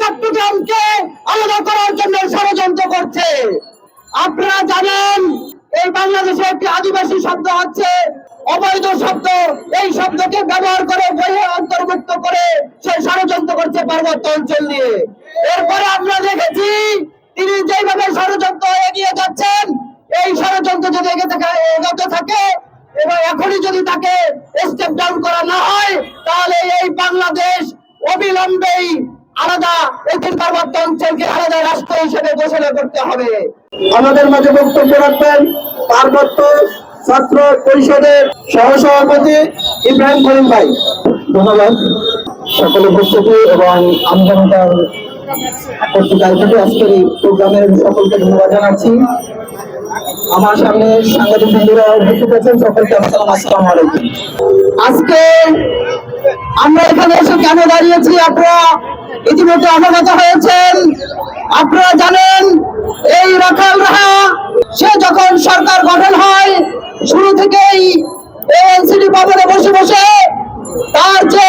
চট্টগ্রামকে আলাদা করার জন্য ষড়যন্ত্র করছে। আপনারা জানেন, এই বাংলাদেশে একটি আদিবাসী শব্দ আছে, অবৈধ শব্দ। এই শব্দকে ব্যবহার করে বইয়ে অন্তর্ভুক্ত করে সে ষড়যন্ত্র করছে পার্বত্য অঞ্চল নিয়ে। এরপরে আমরা দেখেছি, তিনি যেভাবে ষড়যন্ত্র এগিয়ে যাচ্ছেন, এই ষড়যন্ত্র যদি এগোতে থাকে, এবং এখনই যদি তাকে স্টেপ ডাউন করা না হয়, তাহলে এই বাংলাদেশ অবিলম্বেই আলাদা দক্ষিণ পার্বত্য অঞ্চলকে আলাদা রাষ্ট্র হিসেবে ঘোষণা করতে হবে। আমাদের মাঝে বক্তব্য রাখবেন পার্বত্য ছাত্র পরিষদের সহসভাপতি ইব্রাহিম করিম ভাই। ধন্যবাদ। সকল উপস্থিতি এবং আমজনতার আজকের এই প্রোগ্রামের সকলকে ধন্যবাদ জানাচ্ছি। আমার সামনে সাংবাদিক বন্ধুরা উপস্থিত আছেন সকলকে আসসালাম আসসালামু আলাইকুম। আজকে আমরা এখানে এসে কেন দাঁড়িয়েছি আপনারা ইতিমধ্যে অবগত হয়েছেন। আপনারা জানেন, এই রাখাল রাহা, সে যখন সরকার গঠন হয়, শুরু থেকেই এনসিডি ভবনে বসে বসে তার যে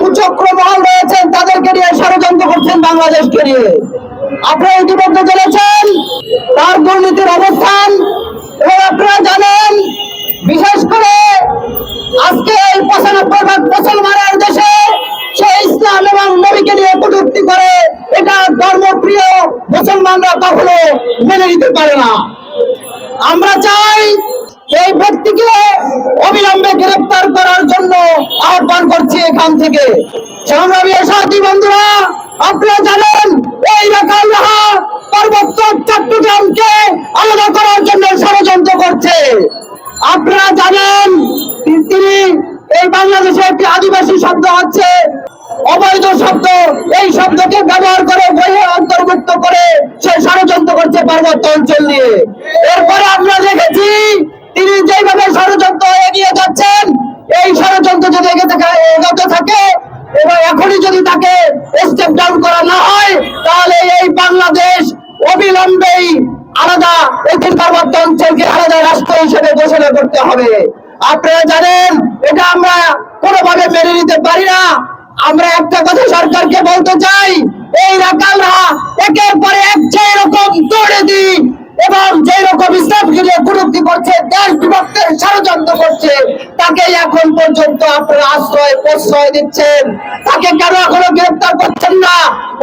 কুচক্র মহল রয়েছেন, তাদেরকে নিয়ে ষড়যন্ত্র করছেন বাংলাদেশকে নিয়ে। আপনারা ইতিমধ্যে জেনেছেন, তার দুর্নীতির অবস্থান, এবং আপনারা জানেন ধর্মপ্রিয় মুসলমানরা কখনো মেনে নিতে পারে না। আমরা চাই এই ব্যক্তিকে অবিলম্বে গ্রেপ্তার করার জন্য আহ্বান করছি এখান থেকে। সাথী বন্ধুরা, আপনারা জানেন এই পার্বত্য চট্টগ্রামকে আলাদা করার জন্য ষড়যন্ত্র করছে। আপনারা জানেন, তিনি এই বাংলাদেশে একটি আদিবাসী শব্দ আছে অবৈধ শব্দ, এই শব্দকে ব্যবহার করে বইয়ে অন্তর্ভুক্ত করে সে ষড়যন্ত্র করছে পার্বত্য অঞ্চল নিয়ে। এরপরে আমরা দেখেছি, তিনি যেভাবে ষড়যন্ত্র এগিয়ে যাচ্ছেন, এই ষড়যন্ত্র যদি এগোতে থাকে, এবং এখনই যদি তাকে স্টেপ ডাউন করা না হয়, তাহলে এই বাংলাদেশ অবিলম্বেই আলাদা দক্ষিণ পার্বত্য অঞ্চলকে আলাদা রাষ্ট্র হিসেবে ঘোষণা করতে হবে। আপনারা জানেন, এটা আমরা কোনোভাবে মেনে নিতে পারি না। আমরা একটা কথা সরকারকে বলতে চাই, এই রাকালরা একের পরে এক যে রকম দৌড়ে দিই এবং যে রকম ইসলামকে করছে, দেশ বিভক্তের ষড়যন্ত্র করছে তাকে এখন পর্যন্ত আপনারা আশ্রয়, প্রশ্রয় দিচ্ছেন। তাকে কেন এখনও গ্রেপ্তার করছেন না?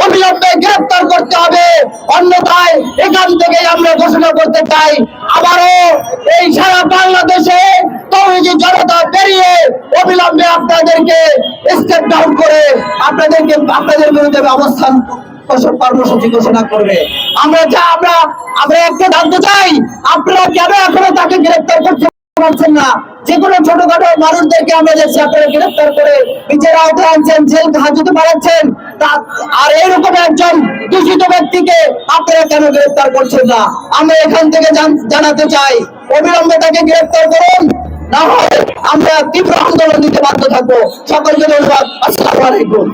অবিলম্বে গ্রেপ্তার করতে হবে। অন্যথায় এখান থেকে আমরা ঘোষণা করতে চাই, আবারও এই সারা বাংলাদেশে তৌহিদি জনতা বেরিয়ে অবিলম্বে আপনাদেরকে স্টেপ ডাউন করে আপনাদেরকে, আপনাদের বিরুদ্ধে অবস্থান কর্মসূচি ঘোষণা করবে। আমরা যা, আমরা আমরা একটা জানতে চাই, আপনারা কেন এখনও তাকে গ্রেপ্তার করতে পারছেন না? যে কোনো ছোটখাটো একজন ব্যক্তিকে আপনারা কেন গ্রেপ্তার করছেন না? আমরা এখান থেকে জান- জানাতে চাই, অবিলম্বে তাকে গ্রেপ্তার করুন। না হয় আমরা তীব্র আন্দোলন দিতে বাধ্য থাকব। সকলকে ধন্যবাদ। আসসালামু আলাইকুম।